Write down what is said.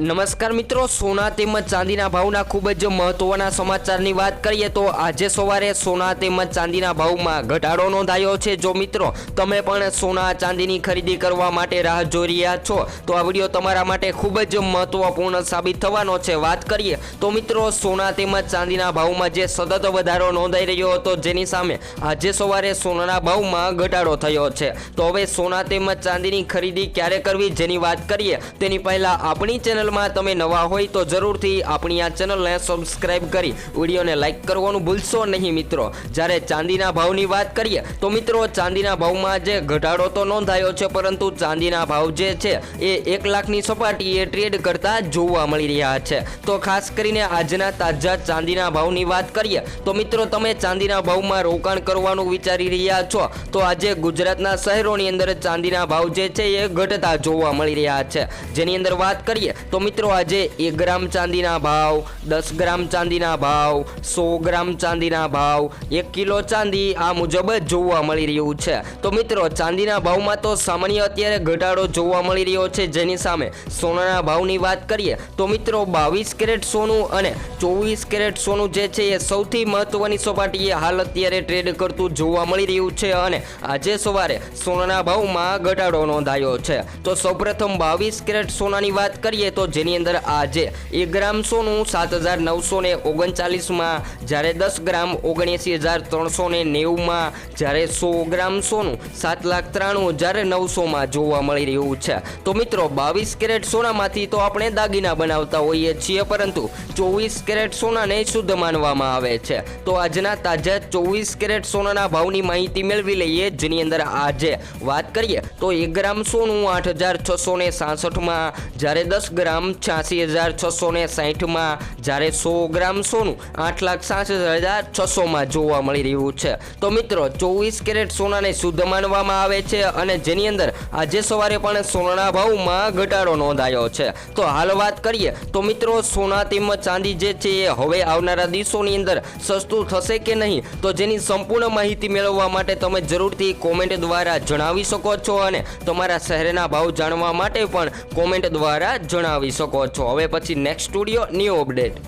નમસ્કાર મિત્રો, સોના તેમજ ચાંદીના ભાવના ખૂબ જ મહત્વના સમાચારની વાત કરીએ તો આજે સવારે સોના તેમજ ચાંદીના ભાવમાં ઘટાડો નોંધાયો છે. જો મિત્રો, તમે પણ સોના, ચાંદીની ખરીદી કરવા માટે રાહ જોઈ રહ્યા છો, તો આ વીડિયો તમારા માટે ખૂબ જ મહત્વપૂર્ણ સાબિત થવાનો છે. વાત કરીએ તો મિત્રો, સોના તેમજ ચાંદીના ભાવમાં જે સતત વધારો નોંધાઈ રહ્યો હતો, જેની સામે આજે સવારે સોનાના ભાવમાં ઘટાડો થયો છે. તો હવે સોના તેમજ ચાંદીની ખરીદી ક્યારે કરવી, જેની વાત કરીએ, તેની પહેલાં આપણી ચેનલમાં તમે નવા હોય તો જરૂરથી આપણી આ ચેનલને સબસ્ક્રાઇબ કરી વિડીયોને લાઇક કરવાનું ભૂલશો નહીં મિત્રો. જ્યારે ચાંદીના ભાવની વાત કરીએ, તો મિત્રો ચાંદીના ભાવમાં જે ઘટાડો તો નોંધાયો છે, પરંતુ ચાંદીના ભાવ જે છે, એ એક લાખની સપાટીએ ટ્રેડ કરતા જોવા મળી રહ્યા છે. તો ખાસ કરીને આજના તાજા ચાંદીના ભાવની વાત કરીએ, તો મિત્રો તમે ચાંદીના ભાવમાં રોકાણ કરવાનું વિચારી રહ્યા છો, તો આજે ગુજરાતના શહેરોની અંદર ચાંદીના ભાવ જે છે, એ ઘટતા જોવા મળી રહ્યા છે. જેની અંદર વાત કરીએ, તો મિત્રો, આજે એક ગ્રામ ચાંદીના ભાવ, દસ ગ્રામ ચાંદીના ભાવ, સો ગ્રામ ચાંદીના ભાવ, એક કિલો ચાંદી આ મુજબ જ જોવા મળી રહ્યું છે. તો મિત્રો, ચાંદીના ભાવમાં તો સામાન્ય અત્યારે ઘટાડો જોવા મળી રહ્યો છે. જેની સામે સોનાના ભાવની વાત કરીએ, તો મિત્રો, બાવીસ કેરેટ સોનું અને ચોવીસ કેરેટ સોનું જે છે એ સૌથી મહત્વની સપાટીએ હાલ અત્યારે ટ્રેડ કરતું જોવા મળી રહ્યું છે અને આજે સવારે સોનાના ભાવમાં ઘટાડો નોંધાયો છે. તો સૌપ્રથમ બાવીસ કેરેટ સોનાની વાત કરીએ, તો જેની અંદર આજે એક ગ્રામ સોનું, સાત હજાર નવસો ને ઓગણચાલીસમાં જ્યારે દસ ગ્રામ ઓગણએંસી હજાર ત્રણસો ને નેવુંમાં જ્યારે સો ગ્રામ સોનું, સાત લાખ ત્રાણું હજાર નવસોમાં જોવા મળી રહ્યું છે. તો મિત્રો, બાવીસ કેરેટ સોનામાંથી તો આપણે દાગીના બનાવતા હોઈએ છીએ, પરંતુ ચોવીસ કેરેટ સોનાને શુદ્ધ માનવામાં આવે છે. તો આજના તાજા ચોવીસ કેરેટ સોનાના ભાવની માહિતી મેળવી લઈએ, જેની અંદર આજે વાત કરીએ, તો એક ગ્રામ સોનું આઠ હજાર છસો ને સાસઠમાં જ્યારે દસ ગ્રામ છ્યાસી હજાર છસો ને સાહીઠમાં જ્યારે સો ગ્રામ સોનું આઠ લાખ સાસઠ હજાર છસોમાં જોવા મળી રહ્યું છે. તો મિત્રો, ચોવીસ કેરેટ સોનાને શુદ્ધ માનવામાં આવે છે અને જેની અંદર આજે સવારે પણ સોનાના ભાવમાં ઘટાડો નોંધાયો છે. તો હાલ વાત કરીએ, તો મિત્રો, સોના તેમજ ચાંદી જે છે એ હવે આવનારા દિવસોની અંદર સસ્તું થશે કે નહીં? તો જેની સંપૂર્ણ માહિતી મેળવવા માટે તમે જરૂરથી કોમેન્ટ દ્વારા જણાવી શકો છો અને તમારા શહેરના ભાવ જાણવા માટે પણ કોમેન્ટ દ્વારા જણાવી. શકો છો. હવે પછી નેક્સ્ટ સ્ટુડિયો ન્યૂ અપડેટ